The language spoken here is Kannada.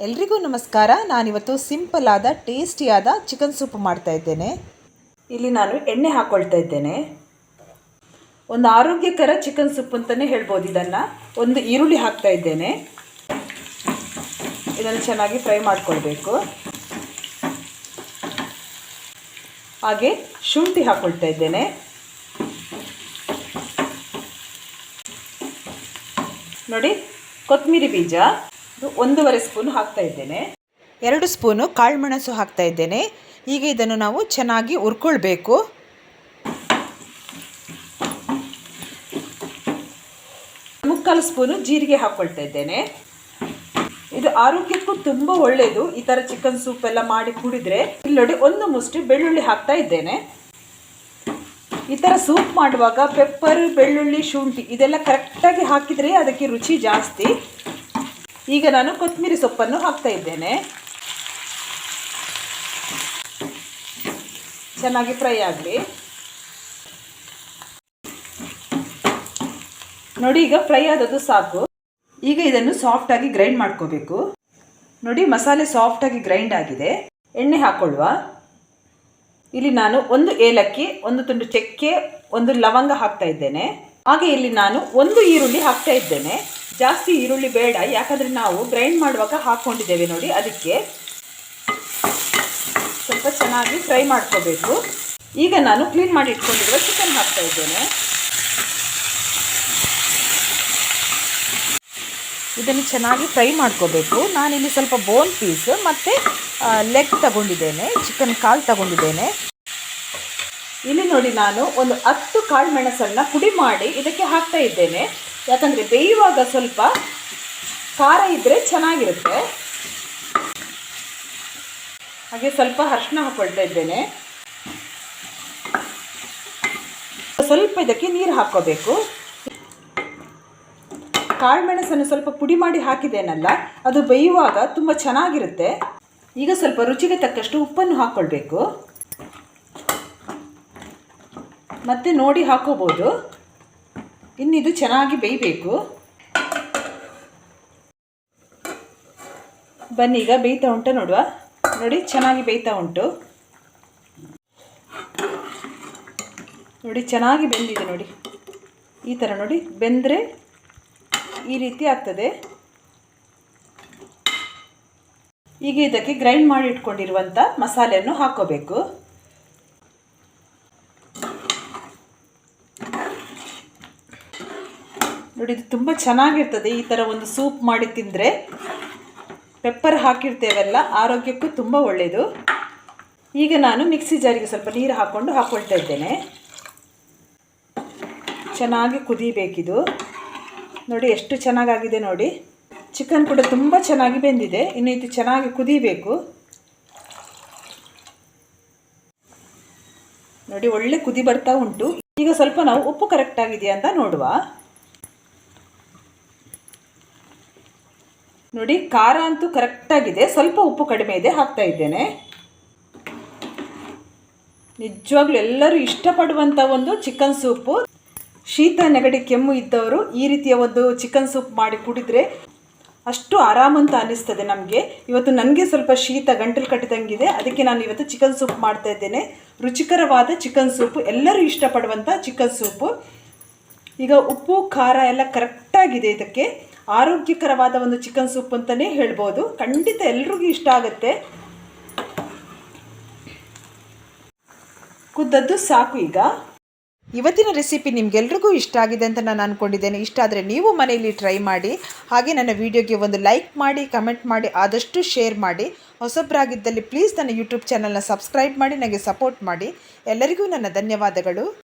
ಎಲ್ರಿಗೂ ನಮಸ್ಕಾರ. ನಾನಿವತ್ತು ಸಿಂಪಲ್ ಆದ ಟೇಸ್ಟಿಯಾದ ಚಿಕನ್ ಸೂಪ್ ಮಾಡ್ತಾ ಇದ್ದೇನೆ. ಇಲ್ಲಿ ನಾನು ಎಣ್ಣೆ ಹಾಕ್ಕೊಳ್ತಾ ಇದ್ದೇನೆ. ಒಂದು ಆರೋಗ್ಯಕರ ಚಿಕನ್ ಸೂಪ್ ಅಂತಲೇ ಹೇಳ್ಬೋದು ಇದನ್ನು. ಒಂದು ಈರುಳ್ಳಿ ಹಾಕ್ತಾ ಇದ್ದೇನೆ. ಇದನ್ನು ಚೆನ್ನಾಗಿ ಫ್ರೈ ಮಾಡ್ಕೊಳ್ಬೇಕು. ಹಾಗೆ ಶುಂಠಿ ಹಾಕ್ಕೊಳ್ತಾ ಇದ್ದೇನೆ. ನೋಡಿ ಕೊತ್ತಂಬರಿ ಬೀಜ. ಒಂದೂವರೆ ಸ್ಪೂನು ಹಾಕ್ತಾ ಇದ್ದೇನೆ. ಎರಡು ಸ್ಪೂನು ಕಾಳುಮೆಣಸು ಹಾಕ್ತಾ ಇದ್ದೇನೆ. ಈಗ ಇದನ್ನು ನಾವು ಚೆನ್ನಾಗಿ ಉರ್ಕೊಳ್ಬೇಕು ಮುಕ್ಕಾಲು ಸ್ಪೂನು ಜೀರಿಗೆ ಹಾಕ್ಕೊಳ್ತಾ ಇದ್ದೇನೆ. ಇದು ಆರೋಗ್ಯಕ್ಕೂ ತುಂಬ ಒಳ್ಳೆಯದು ಈ ಥರ ಚಿಕನ್ ಸೂಪ್ ಎಲ್ಲ ಮಾಡಿ ಕುಡಿದ್ರೆ ಇಲ್ಲಿ ನೋಡಿ ಒಂದು ಮುಷ್ಟಿ ಬೆಳ್ಳುಳ್ಳಿ ಹಾಕ್ತಾ ಇದ್ದೇನೆ. ಈ ಥರ ಸೂಪ್ ಮಾಡುವಾಗ ಪೆಪ್ಪರ್, ಬೆಳ್ಳುಳ್ಳಿ, ಶುಂಠಿ ಇದೆಲ್ಲ ಕರೆಕ್ಟಾಗಿ ಹಾಕಿದರೆ ಅದಕ್ಕೆ ರುಚಿ ಜಾಸ್ತಿ. ಈಗ ನಾನು ಕೊತ್ತಂಬರಿ ಸೊಪ್ಪನ್ನು ಹಾಕ್ತಾ ಇದ್ದೇನೆ. ಚೆನ್ನಾಗಿ ಫ್ರೈ ಆಗಲಿ. ನೋಡಿ, ಈಗ ಫ್ರೈ ಆದದ್ದು ಸಾಕು. ಈಗ ಇದನ್ನು ಸಾಫ್ಟಾಗಿ ಗ್ರೈಂಡ್ ಮಾಡ್ಕೋಬೇಕು. ನೋಡಿ, ಮಸಾಲೆ ಸಾಫ್ಟಾಗಿ ಗ್ರೈಂಡ್ ಆಗಿದೆ. ಎಣ್ಣೆ ಹಾಕೊಳ್ಳುವ. ಇಲ್ಲಿ ನಾನು ಒಂದು ಏಲಕ್ಕಿ, ಒಂದು ತುಂಡು ಚಕ್ಕೆ, ಒಂದು ಲವಂಗ ಹಾಕ್ತಾ ಇದ್ದೇನೆ. ಹಾಗೆ ಇಲ್ಲಿ ನಾನು ಒಂದು ಈರುಳ್ಳಿ ಹಾಕ್ತಾ ಇದ್ದೇನೆ. ಜಾಸ್ತಿ ಈರುಳ್ಳಿ ಬೇಡ, ಯಾಕಂದರೆ ನಾವು ಗ್ರೈಂಡ್ ಮಾಡುವಾಗ ಹಾಕ್ಕೊಂಡಿದ್ದೇವೆ ನೋಡಿ ಅದಕ್ಕೆ. ಸ್ವಲ್ಪ ಚೆನ್ನಾಗಿ ಫ್ರೈ ಮಾಡ್ಕೋಬೇಕು. ಈಗ ನಾನು ಕ್ಲೀನ್ ಮಾಡಿ ಇಟ್ಕೊಂಡಿರುವ ಚಿಕನ್ ಹಾಕ್ತಾ ಇದ್ದೇನೆ. ಇದನ್ನು ಚೆನ್ನಾಗಿ ಫ್ರೈ ಮಾಡ್ಕೋಬೇಕು. ನಾನಿಲ್ಲಿ ಸ್ವಲ್ಪ ಬೋನ್ ಪೀಸ್ ಮತ್ತು ಲೆಗ್ ತಗೊಂಡಿದ್ದೇನೆ ಚಿಕನ್ ಕಾಲು ತಗೊಂಡಿದ್ದೇನೆ. ಇಲ್ಲಿ ನೋಡಿ ನಾನು ಒಂದು ಹತ್ತು ಕಾಳು ಮೆಣಸನ್ನು ಪುಡಿ ಮಾಡಿ ಇದಕ್ಕೆ ಹಾಕ್ತಾ ಇದ್ದೇನೆ. ಯಾಕಂದರೆ ಬೇಯುವಾಗ ಸ್ವಲ್ಪ ಖಾರ ಇದ್ದರೆ ಚೆನ್ನಾಗಿರುತ್ತೆ. ಹಾಗೆ ಸ್ವಲ್ಪ ಅರ್ಶಿನ ಹಾಕ್ಕೊಳ್ತಾ ಇದ್ದೇನೆ. ಸ್ವಲ್ಪ ಇದಕ್ಕೆ ನೀರು ಹಾಕ್ಕೋಬೇಕು. ಕಾಳುಮೆಣಸನ್ನು ಸ್ವಲ್ಪ ಪುಡಿ ಮಾಡಿ ಹಾಕಿದ್ದೇನಲ್ಲ, ಅದು ಬೇಯುವಾಗ ತುಂಬ ಚೆನ್ನಾಗಿರುತ್ತೆ. ಈಗ ಸ್ವಲ್ಪ ರುಚಿಗೆ ತಕ್ಕಷ್ಟು ಉಪ್ಪನ್ನು ಹಾಕ್ಕೊಳ್ಬೇಕು ಮತ್ತೆ ನೋಡಿ ಹಾಕೋಬೋದು. ಇನ್ನಿದು ಚೆನ್ನಾಗಿ ಬೇಯಬೇಕು. ಬನ್ನಿ, ಈಗ ಬೇಯ್ತಾ ಉಂಟು ನೋಡುವ. ನೋಡಿ, ಚೆನ್ನಾಗಿ ಬೇಯ್ತಾ ಉಂಟು. ನೋಡಿ, ಚೆನ್ನಾಗಿ ಬೆಂದಿದೆ ನೋಡಿ. ಈ ಥರ ನೋಡಿ, ಬೆಂದರೆ ಈ ರೀತಿ ಆಗ್ತದೆ. ಈಗ ಇದಕ್ಕೆ ಗ್ರೈಂಡ್ ಮಾಡಿ ಇಟ್ಕೊಂಡಿರುವಂಥ ಮಸಾಲೆಯನ್ನು ಹಾಕೋಬೇಕು. ನೋಡಿ, ಇದು ತುಂಬ ಚೆನ್ನಾಗಿರ್ತದೆ. ಈ ಥರ ಒಂದು ಸೂಪ್ ಮಾಡಿ ತಿಂದರೆ ಪೆಪ್ಪರ್ ಹಾಕಿರ್ತೇವಲ್ಲ, ಆರೋಗ್ಯಕ್ಕೂ ತುಂಬ ಒಳ್ಳೆಯದು ಈಗ ನಾನು ಮಿಕ್ಸಿ ಜಾರಿಗೆ ಸ್ವಲ್ಪ ನೀರು ಹಾಕ್ಕೊಂಡು ಹಾಕ್ಕೊಳ್ತಾ ಇದ್ದೇನೆ. ಚೆನ್ನಾಗಿ ಕುದಿಬೇಕಿದು. ನೋಡಿ, ಎಷ್ಟು ಚೆನ್ನಾಗಾಗಿದೆ ನೋಡಿ. ಚಿಕನ್ ಕೂಡ ತುಂಬ ಚೆನ್ನಾಗಿ ಬೆಂದಿದೆ. ಇನ್ನು ಇದು ಚೆನ್ನಾಗಿ ಕುದಿಬೇಕು. ನೋಡಿ, ಒಳ್ಳೆ ಕುದಿ ಬರ್ತಾ ಉಂಟು. ಈಗ ಸ್ವಲ್ಪ ನಾವು ಉಪ್ಪು ಕರೆಕ್ಟ್ ಆಗಿದೆಯಾ ಅಂತ ನೋಡುವ. ನೋಡಿ, ಖಾರ ಅಂತೂ ಕರೆಕ್ಟಾಗಿದೆ. ಸ್ವಲ್ಪ ಉಪ್ಪು ಕಡಿಮೆ ಇದೆ, ಹಾಕ್ತಾ ಇದ್ದೇನೆ. ನಿಜವಾಗ್ಲೂ ಎಲ್ಲರೂ ಇಷ್ಟಪಡುವಂಥ ಒಂದು ಚಿಕನ್ ಸೂಪು. ಶೀತ, ನೆಗಡಿ, ಕೆಮ್ಮು ಇದ್ದವರು ಈ ರೀತಿಯ ಒಂದು ಚಿಕನ್ ಸೂಪ್ ಮಾಡಿ ಕುಡಿದ್ರೆ ಅಷ್ಟು ಆರಾಮಂತ ಅನ್ನಿಸ್ತದೆ ನಮಗೆ. ಇವತ್ತು ನನಗೆ ಸ್ವಲ್ಪ ಶೀತ ಗಂಟಲು ಕಟ್ಟಿದಂಗಿದೆ. ಅದಕ್ಕೆ ನಾನು ಇವತ್ತು ಚಿಕನ್ ಸೂಪ್ ಮಾಡ್ತಾ ಇದ್ದೇನೆ. ರುಚಿಕರವಾದ ಚಿಕನ್ ಸೂಪು. ಎಲ್ಲರೂ ಇಷ್ಟಪಡುವಂಥ ಚಿಕನ್ ಸೂಪು. ಈಗ ಉಪ್ಪು, ಖಾರ ಎಲ್ಲ ಕರೆಕ್ಟಾಗಿದೆ ಇದಕ್ಕೆ. ಆರೋಗ್ಯಕರವಾದ ಒಂದು ಚಿಕನ್ ಸೂಪ್ ಅಂತಲೇ ಹೇಳ್ಬೋದು. ಖಂಡಿತ ಎಲ್ರಿಗೂ ಇಷ್ಟ ಆಗುತ್ತೆ. ಕುದ್ದದ್ದು ಸಾಕು ಈಗ. ಇವತ್ತಿನ ರೆಸಿಪಿ ನಿಮಗೆಲ್ರಿಗೂ ಇಷ್ಟ ಆಗಿದೆ ಅಂತ ನಾನು ಅಂದ್ಕೊಂಡಿದ್ದೇನೆ ಇಷ್ಟ ಆದರೆ ನೀವು ಮನೆಯಲ್ಲಿ ಟ್ರೈ ಮಾಡಿ. ಹಾಗೆ ನನ್ನ ವಿಡಿಯೋಗೆ ಒಂದು ಲೈಕ್ ಮಾಡಿ, ಕಮೆಂಟ್ ಮಾಡಿ, ಆದಷ್ಟು ಶೇರ್ ಮಾಡಿ. ಹೊಸಬ್ರಾಗಿದ್ದಲ್ಲಿ ಪ್ಲೀಸ್ ನನ್ನ ಯೂಟ್ಯೂಬ್ ಚಾನಲ್ನ ಸಬ್ಸ್ಕ್ರೈಬ್ ಮಾಡಿ, ನನಗೆ ಸಪೋರ್ಟ್ ಮಾಡಿ. ಎಲ್ಲರಿಗೂ ನನ್ನ ಧನ್ಯವಾದಗಳು.